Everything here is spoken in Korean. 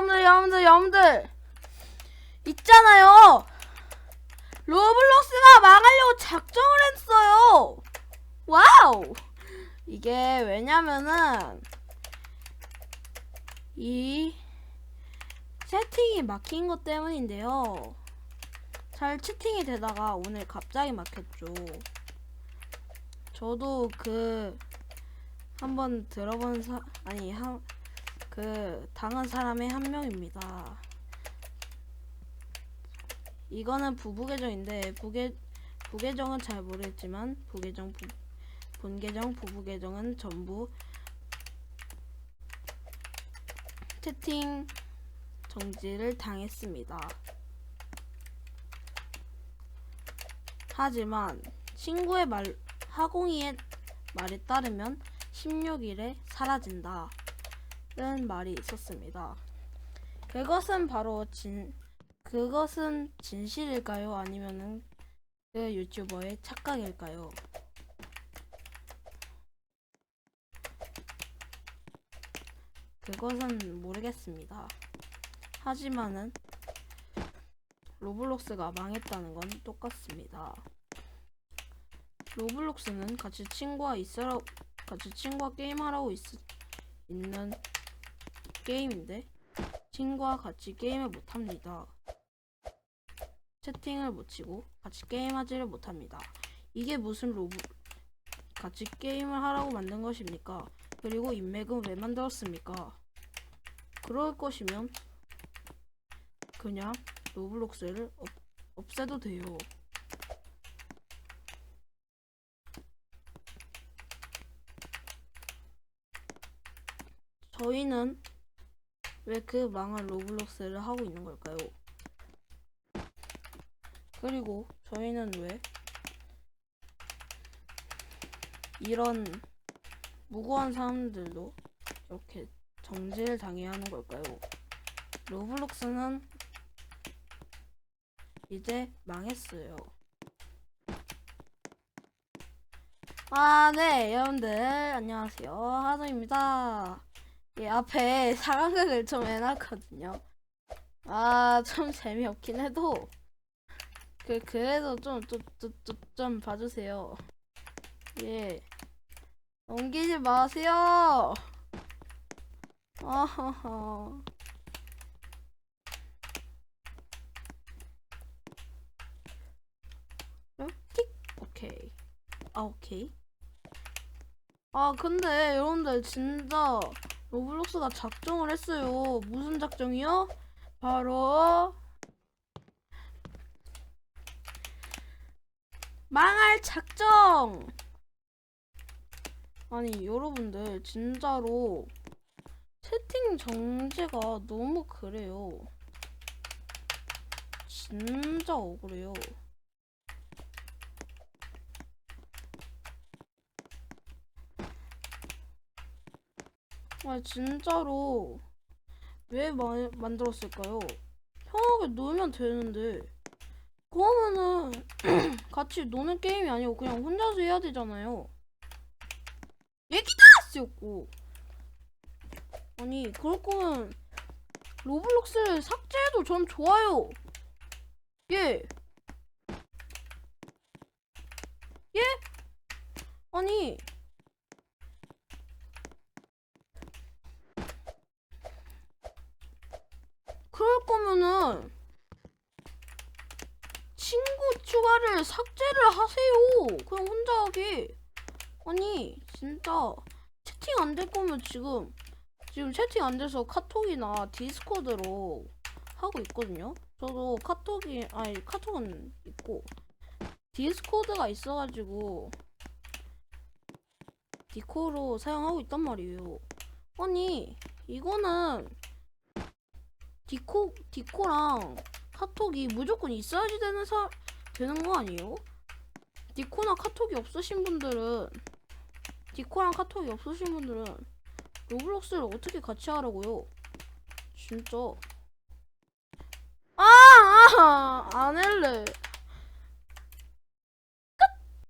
여러분들 여러분들 여러분들. 있잖아요. 로블록스가 망하려고 작정을 했어요. 와우. 이게 왜냐면은 이 채팅이 막힌 것 때문인데요. 잘 채팅이 되다가 오늘 갑자기 막혔죠. 저도 그 한번 들어본 사 아니 한 그 당한 사람의 한 명입니다. 이거는 부부 계정인데 부계 부계정은 잘 모르겠지만 부계정 부, 본계정 부부 계정은 전부 채팅 정지를 당했습니다. 하지만 친구의 말 하공이의 말에 따르면 16일에 사라진다. 는 말이 있었습니다. 그것은 바로 진 그것은 진실일까요? 아니면은 그 유튜버의 착각일까요? 그것은 모르겠습니다. 하지만은 로블록스가 망했다는 건 똑같습니다. 로블록스는 같이 친구와 있으라 같이 친구와 게임하라고 있, 있는 게임인데 친구와 같이 게임을 못합니다. 채팅을 못 치고 같이 게임하지를 못합니다. 이게 무슨 로브 같이 게임을 하라고 만든 것입니까? 그리고 인맥은 왜 만들었습니까? 그럴 것이면 그냥 로블록스를 없, 없애도 돼요. 저희는 왜 그 망한 로블록스를 하고 있는 걸까요? 그리고 저희는 왜 이런 무고한 사람들도 이렇게 정지를 당해야 하는 걸까요? 로블록스는 이제 망했어요. 아, 네, 여러분들 안녕하세요. 하노입니다. 이 앞에 상황극을 좀 해놨거든요. 아, 좀 재미없긴 해도 그 그래도 좀 좀좀 봐주세요. 예, 넘기지 마세요. 어허허. 오케이. 아 오케이. 아 근데 여러분들 진짜 로블록스가 작정을 했어요. 무슨 작정이요? 바로 망할 작정. 아니 여러분들 진짜로 채팅 정지가 너무 그래요. 진짜 억울해요. 아 진짜로 왜 마, 만들었을까요? 편하게 놀면 되는데 그러면은 같이 노는 게임이 아니고 그냥 혼자서 해야 되잖아요. 얘기다 쓰였고 아니 그럴 거면 로블록스를 삭제해도 전 좋아요. 예. 예? 아니 그럴 거면은 친구 추가를 삭제를 하세요. 그냥 혼자 하게. 아니 진짜 채팅 안 될 거면 지금 지금 채팅 안 돼서 카톡이나 디스코드로 하고 있거든요. 저도 카톡이 아니 카톡은 있고 디스코드가 있어가지고 디코로 사용하고 있단 말이에요. 아니 이거는 디코 디코랑 카톡이 무조건 있어야지 되는 사 되는 거 아니에요? 디코나 카톡이 없으신 분들은 디코랑 카톡이 없으신 분들은 로블록스를 어떻게 같이 하라고요? 진짜 아, 아, 안 할래.